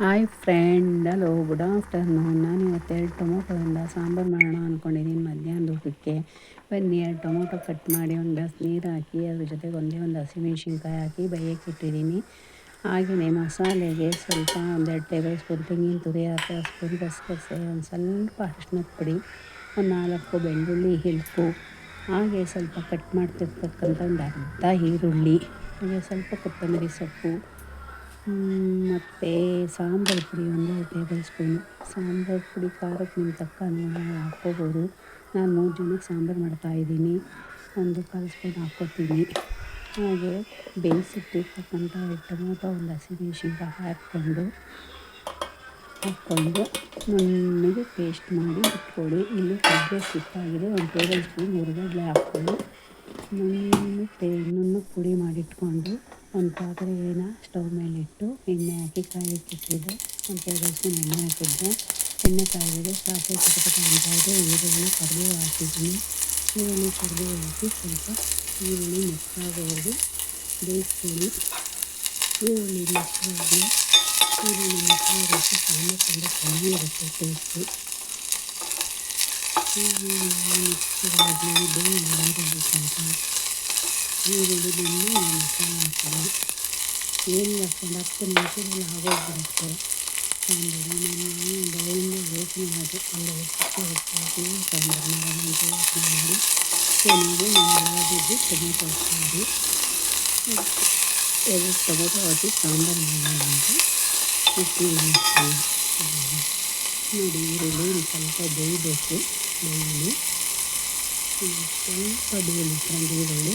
Hi friend hello good afternoon ನಾನು ಇವತ್ತು ಎರಡು ಟೊಮೊಟೊದಿಂದ ಸಾಂಬಾರು ಮಾಡೋಣ ಅಂದ್ಕೊಂಡಿದ್ದೀನಿ ಮಧ್ಯಾಹ್ನದ ಊಟಕ್ಕೆ. ಬನ್ನಿ, ಎರಡು ಟೊಮೊಟೊ ಕಟ್ ಮಾಡಿ ಒಂದು ಗ್ಲಾಸ್ ನೀರು ಹಾಕಿ, ಅದ್ರ ಜೊತೆಗೆ ಒಂದೇ ಒಂದು ಹಸಿಮೆಣ್ಸಿನ್ಕಾಯಿ ಹಾಕಿ ಬೈಯಕ್ಕೆ ಇಟ್ಟಿದ್ದೀನಿ ಹಾಗೆಯೇ ಮಸಾಲೆಗೆ ಸ್ವಲ್ಪ ಒಂದೆರಡು ಟೇಬಲ್ ಸ್ಪೂನ್ ತೆಂಗಿನ ತುರಿ ಹಾಕಿ ಸ್ಪೂನ್ ಗಸಗಸೆ, ಒಂದು ಸ್ವಲ್ಪ ಅರಿಶಿನದ ಪುಡಿ, ಒಂದು ನಾಲ್ಕು ಬೆಳ್ಳುಳ್ಳಿ, ಹಿಲ್ಪು. ಹಾಗೆ ಸ್ವಲ್ಪ ಕಟ್ ಮಾಡ್ತಿರ್ತಕ್ಕಂಥ ಒಂದು ಅರ್ಧ ಈರುಳ್ಳಿ, ಹಾಗೆ ಸ್ವಲ್ಪ ಕೊತ್ತಂಬರಿ ಸೊಪ್ಪು. ಮತ್ತು ಸಾಂಬಾರು ಪುಡಿ ಒಂದು ಟೇಬಲ್ ಸ್ಪೂನು. ಸಾಂಬಾರು ಪುಡಿ ಖಾರಕ್ಕೆ ನಿಮ್ಮ ತಕ್ಕ ಹಾಕ್ಕೋಬೋದು. ನಾನು ಮೂರು ಜನಕ್ಕೆ ಸಾಂಬಾರು ಮಾಡ್ತಾಯಿದ್ದೀನಿ ಒಂದು ಕಾಲು ಸ್ಪೂನ್ ಹಾಕ್ಕೊತೀನಿ ಹಾಗೆ ಬೇಯಿಸಿಟ್ಟಿರ್ತಕ್ಕಂಥ ಟೊಮೊಟೊ, ಒಂದು ಹಸಿಮೆಣಸಿನ್ಕಾಯಿ ಹಾಕ್ಕೊಂಡು ಹಾಕ್ಕೊಂಡು ನುಣ್ಣಗೆ ಪೇಸ್ಟ್ ಮಾಡಿ ಇಟ್ಕೊಳ್ಳಿ. ಇಲ್ಲಿ ಕಡ್ಲೆ ಸಿಕ್ಕಾಗಿದೆ ಒಂದು ಟೇಬಲ್ ಸ್ಪೂನ್ ಹುರಿದಾಗಲೇ ಹಾಕ್ಕೊಳ್ಳಿ. ನುಣ್ಣಗೆ ಪೇ ನುಣ್ಣಗೆ ಪುಡಿ ಮಾಡಿಟ್ಕೊಂಡು ಒಂದು ಪಾತ್ರೆನ ಸ್ಟವ್ ಮೇಲೆ ಇಟ್ಟು ಎಣ್ಣೆ ಹಾಕಿ ಕಾಯಕ್ಕೆ ಒಂದು ಟೇಬಲ್ ಸ್ಪೂನ್ ಎಣ್ಣೆ ಹಾಕಿದ್ದೆ. ಎಣ್ಣೆ ಕಾಯಿದೆ ಸಾಸಿವೆ ಚಟಪಟ ಅಂತ ಇದೆ ಈರುಳ್ಳಿ ಕರಿಬೇವು ಹಾಕಿದ್ದೀನಿ. ಈರುಳ್ಳಿ ಕರಿಬೇವು ಹಾಕಿ ಸ್ವಲ್ಪ ಈರುಳ್ಳಿ ಮೆತ್ತಾಗೋವರೆಗೂ ಬೇಯಿಸ್ತೀನಿ. ಈರುಳ್ಳಿ ಮೆತ್ತಾಗಿ ಈರುಳ್ಳಿ ಮೆತ್ತಾಗಿ ಸಾಂಬಾರು ತುಂಬ ಚೆನ್ನಾಗಿರುತ್ತೆ ಟೇಸ್ಟು ಈರುಳ್ಳಿ ಮೆತ್ತಗಾಗಿ ಬೇಯಿಲ್ಲ ಈರುಳ್ಳಿ ಸ್ವಲ್ಪ ಈರುಳ್ಳಿ ಬೆಂದು ಮಸಾಲೆ ಹಾಕ್ತೀನಿ ಏನಿಲ್ಲ ಒಂದು ಹತ್ತು ನಿಮಿಷದಲ್ಲಿ ಆಗೋಗ್ಬಿಡುತ್ತೆ ಸಾಂಬಾರು ನಾನು ಬೌಲಿಂದ ಯೋಚನೆ ಮಾಡಿ ಒಂದು ಉಪ್ಪು ಉಪ್ಪಾಕಿ ಸಾಂಬಾರು ಮಾಡೋಣ ಅಂತ ಯೋಚನೆ ಮಾಡಿ ಕೊನೆಗೆ ನಾನು ಯಾವ್ದಿದ್ದು ಟೊಮೆಟೊ ಹಾಕಿ ಎರಡು ಟೊಮೆಟೊ ಹಾಕಿ ಸಾಂಬಾರು ಮಾಡೋಣ ಅಂತ ಉಪ್ಪು ನೋಡಿ ಈರುಳ್ಳಿ ಒಂದು ಸ್ವಲ್ಪ ಬೇಯಬೇಕು ಬೆಳ್ಳುಳ್ಳಿ ಸ್ವಲ್ಪ ಬೇಯಲಿ ಈರುಳ್ಳಿ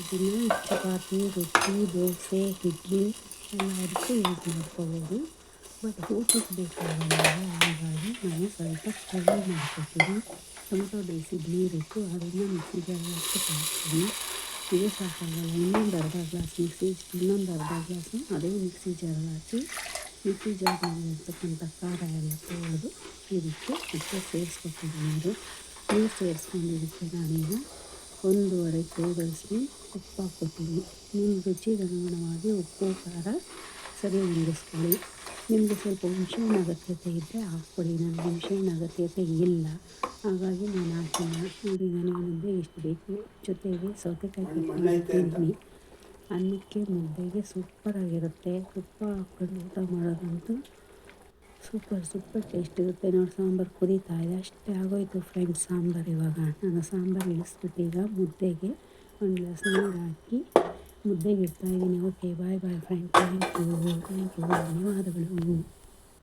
ಇದನ್ನು ಚಪಾತಿ ರೊಟ್ಟಿ, ದೋಸೆ, ಇಡ್ಲಿ, ಎಲ್ಲದಕ್ಕೂ ಯೂಸ್ ಮಾಡ್ಕೋಬೋದು. ಬಟ್ ಊಟಕ್ಕೆ ಬೇಕಾಗಲ್ಲ ಹಾಗಾಗಿ ನಾನು ಸ್ವಲ್ಪ ಫ್ರೈ ಮಾಡ್ಕೊತೀನಿ ಟೊಮೊಟೊ ಬೇಯಿಸಿದ ನೀರಿಟ್ಟು ಅದನ್ನು ಮಿಕ್ಸಿಗೆ ಹಾಕ್ತೀನಿ ಇದು ಸಾಕಾಗಲ್ಲ ಇನ್ನೊಂದು ಅರ್ಧ ಗ್ಲಾಸ್ ಮಿಕ್ಸಿ, ಇನ್ನೊಂದು ಅರ್ಧ ಗ್ಲಾಸು ಅದೇ ಮಿಕ್ಸಿ ಜಾರಿಗೆ ಹಾಕಿ, ಮಿಕ್ಸಿ ಜಾರ್ನಲ್ಲಿ ಇರ್ತಕ್ಕಂಥ ಖಾರ ಎಲ್ಲ ತೊಳೆದು, ಇದಕ್ಕೆ ಮತ್ತೆ ಸೇರಿಸ್ಕೊತೀನಿ ನೀರು. ನೀರು ಸೇರಿಸ್ಕೊಂಡಿದ್ದಕ್ಕೆ ನಾನೀಗ ಒಂದೂವರೆ ಸ್ಪೂನ್ ಉಪ್ಪು ಹಾಕ್ಕೊತೀನಿ ನಿಮ್ಮ ರುಚಿಗೆ ಅನುಗುಣವಾಗಿ ಉಪ್ಪು, ಖಾರ ಸರಿ ಹೊಂದಿಸ್ಕೊಳ್ಳಿ ನಿಮಗೆ ಸ್ವಲ್ಪ ಹುಣಸೆಹಣ್ಣು ಅಗತ್ಯತೆ ಇದ್ದರೆ ಹಾಕ್ಕೊಳ್ಳಿ ನನಗೆ ಹುಣಸೆಹಣ್ಣು ಅಗತ್ಯತೆ ಇಲ್ಲ. ಹಾಗಾಗಿ ನಾನು ಹಾಕಿಲ್ಲ. ನೋಡಿ ನನಗೆ ಎಷ್ಟು ಬೇಕು? ಜೊತೆಗೆ ಸೌತೆಕಾಯಿ ಕಟ್ಟಿ ಅನ್ನಕ್ಕೆ ಮುದ್ದೆಗೆ ಸೂಪರಾಗಿರುತ್ತೆ. ಉಪ್ಪು ಹಾಕ್ಕೊಂಡು ಊಟ ಮಾಡೋದಂತೂ ಸೂಪರ್ ಸೂಪರ್ ಟೇಸ್ಟ್ ಇರುತ್ತೆ ನೋಡಿ, ಸಾಂಬಾರು ಕುದೀತಾ ಇದೆ. ಅಷ್ಟೇ ಆಗೋಯ್ತು ಫ್ರೆಂಡ್ ಸಾಂಬಾರು ಇವಾಗ. ನಾನು ಸಾಂಬಾರು ಇಳಿಸ್ಬಿಟ್ಟು ಈಗ ಮುದ್ದೆಗೆ ಒಂದು ಗ್ಲಾಸ್ ನೀರು ಹಾಕಿ ಮುದ್ದೆಗೆ ಇಡ್ತಾಯಿದ್ದೀನಿ okay bye bye friend thank you thank you ಧನ್ಯವಾದಗಳು.